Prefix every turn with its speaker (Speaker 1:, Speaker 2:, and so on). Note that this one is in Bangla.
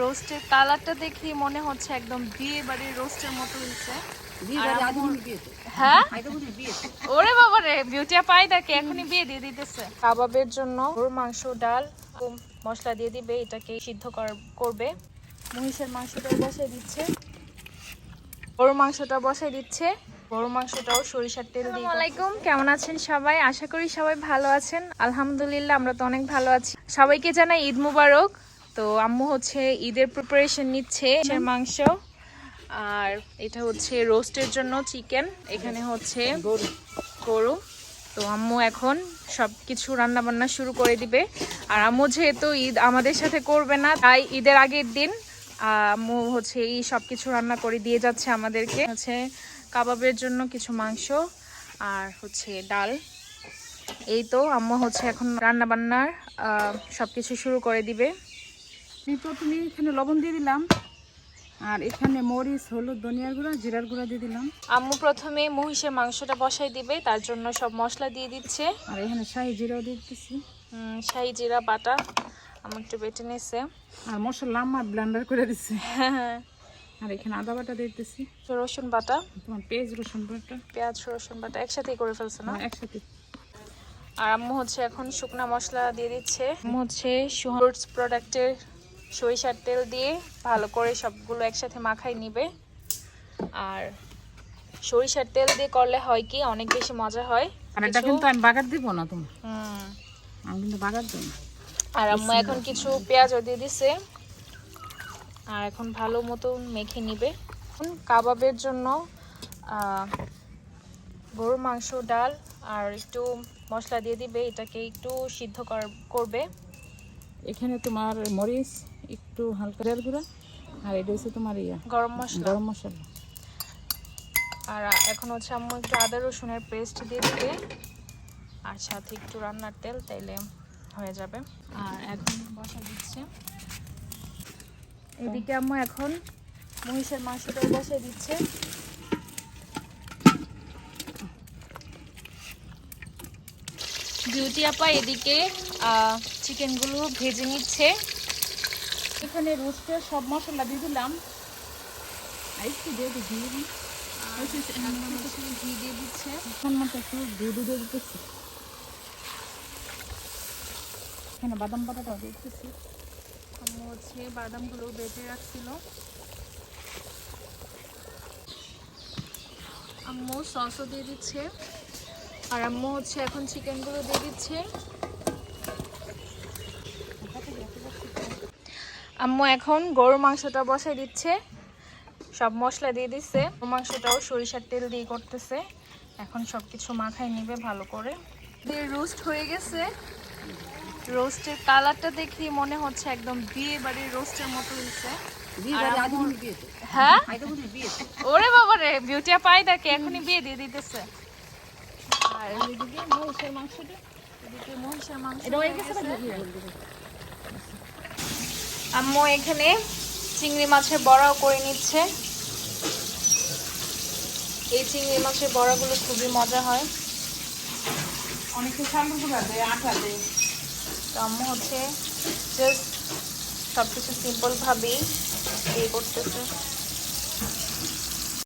Speaker 1: রোস্টের কালারটা দেখি মনে হচ্ছে একদম বিয়ে বাড়ির রোস্টের মতো হয়েছে। হ্যাঁ? ওরে বাবা রে বিউটিয়া পাই তাকে এখনই বিয়ে দিয়ে দিতেছে। কাবাবের জন্য গরুর মাংস ডাল মশলা দিয়ে দিবে এটাকে সিদ্ধ করবে। মহিষের মাংসটা দিচ্ছে। গরুর মাংসটা দিচ্ছে। গরুর মাংসটাও সরিষার তেল দিয়ে আলাইকুম কেমন আছেন সবাই? আশা করি সবাই ভালো আছেন। আলহামদুলিল্লাহ আমরা তো অনেক ভালো আছি। সবাইকে জানাই ঈদ মুবারক। তো আম্মু হচ্ছে ঈদের প্রিপারেশন নিচ্ছে মাংস। আর এটা হচ্ছে রোস্টের জন্য চিকেন এখানে হচ্ছে
Speaker 2: গরু।
Speaker 1: গরু। তো আম্মু এখন সব কিছু রান্না বান্না শুরু করে দিবে। আর আম্মু যেহেতু ঈদ আমাদের সাথে করবে না তাই ঈদের আগের দিন আম্মু হচ্ছে এই সব কিছু রান্না করে দিয়ে যাচ্ছে আমাদেরকে। হচ্ছে কাবাবের জন্য কিছু মাংস আর হচ্ছে ডাল। এই তো আম্মু হচ্ছে এখন রান্না বান্নার সব কিছু শুরু করে দিবে।
Speaker 2: আমি প্রথমে এখানে লবণ দিয়ে দিলাম। আর এখানে মরিচ হলুদ ধনিয়ার গুঁড়া জিরার গুঁড়া দিয়ে দিলাম।
Speaker 1: আম্মু প্রথমে মহিষের মাংসটা বসাই দিবে তার জন্য সব মশলা দিয়ে দিচ্ছে।
Speaker 2: আর এখানে শাহি জিরাও দিয়ে দিতেছি।
Speaker 1: হুম, শাহি জিরা বাটা আমার একটু বেটে নিয়েছে
Speaker 2: আর মশলা আমার ব্লেন্ডার করে দিচ্ছি আর এখানে আদা বাটা দিয়ে দিতেছি।
Speaker 1: রসুন বাটা।
Speaker 2: তোমার পেঁয়াজ রসুন বাটা।
Speaker 1: পেঁয়াজ রসুন বাটা একসাথেই করে ফেলছে না?
Speaker 2: একসাথে।
Speaker 1: আর আম্মু হচ্ছে এখন শুকনা মশলা দিয়ে দিচ্ছে। আম্মু হচ্ছে প্রোডাক্টের সরিষার তেল দিয়ে ভালো করে সবগুলো একসাথে মাখাই নিবে। আর সরিষার তেল দিয়ে করলে হয় কি অনেক বেশি মজা হয়।
Speaker 2: আর এটা
Speaker 1: কিছু-
Speaker 2: কিন্তু আমি বাগার দিব না তোমার
Speaker 1: হুম।
Speaker 2: আমি কিন্তু বাগার দেবো না।
Speaker 1: আর আম্মু এখন কিছু পেঁয়াজও দিয়ে দিছে। আর এখন ভালো মতো মেখে নিবে। কাবাবের জন্য গরুর মাংস ডাল আর একটু মশলা দিয়ে দিবে। এটাকে একটু সিদ্ধ কর- করবে।
Speaker 2: এখানে তোমার মরিচ একটু হালকা জিরার গুঁড়া আর এটা হচ্ছে তোমার ইয়া
Speaker 1: গরম মশলা।
Speaker 2: গরম মশলা।
Speaker 1: আর এখন হচ্ছে আম্মু একটু আদা রসুনের পেস্ট দিয়ে দিবে। আর সাথে একটু রান্নার তেল তাইলে হয়ে যাবে। আর এখন বসা দিচ্ছে। এদিকে আম্মু এখন মহিষের মাংসটা বসিয়ে দিচ্ছে। বিউটি আপা এদিকে চিকেনগুলো ভেজে নিচ্ছে।
Speaker 2: এখানে রোস্টের সব মশলা দিয়ে দিলাম। আর একটু দিয়ে দিই
Speaker 1: ঘি দিয়ে দিচ্ছে।
Speaker 2: এখন মতো একটু দুধ দিয়ে দিতেছি। এখানে বাদাম দিতেছি।
Speaker 1: আম্মু হচ্ছে বাদামগুলো বেটে রাখছিল। আম্মু সসও দিয়ে দিচ্ছে। আর আম্মু হচ্ছে এখন চিকেনগুলো দিয়ে দিচ্ছে। আম্মু এখন গরুর মাংসটা বসাই দিচ্ছে। সব মশলা দিয়ে দিচ্ছে মাংসটাও সরিষার তেল দিয়ে করতেছে। এখন সব কিছু মাখায় নিবে ভালো করে। দিয়ে রোস্ট হয়ে গেছে। রোস্টের কালারটা দেখি মনে হচ্ছে একদম বিয়ে বাড়ির রোস্টের মতো হয়েছে। হ্যাঁ?
Speaker 2: আদিমনি বিয়েতে
Speaker 1: ওরে বাবা রে বিউটিয়া পাই তাকে এখনই বিয়ে দিয়ে দিতেছে। আর
Speaker 2: এদিকে মহিষের মাংসটা।
Speaker 1: এদিকে মহিষের মাংস
Speaker 2: এটা হয়ে
Speaker 1: হয়ে
Speaker 2: গেছে
Speaker 1: গেছে।
Speaker 2: নাকি?
Speaker 1: আম্মু এখানে চিংড়ি মাছের বড়াও করে নিচ্ছে। এই চিংড়ি মাছের বড়াগুলো খুবই মজা হয়।
Speaker 2: অনেকে আটা দেয়
Speaker 1: তো আম্মু হচ্ছে জাস্ট সব কিছু সিম্পল ভাবেই ইয়ে করতেছে।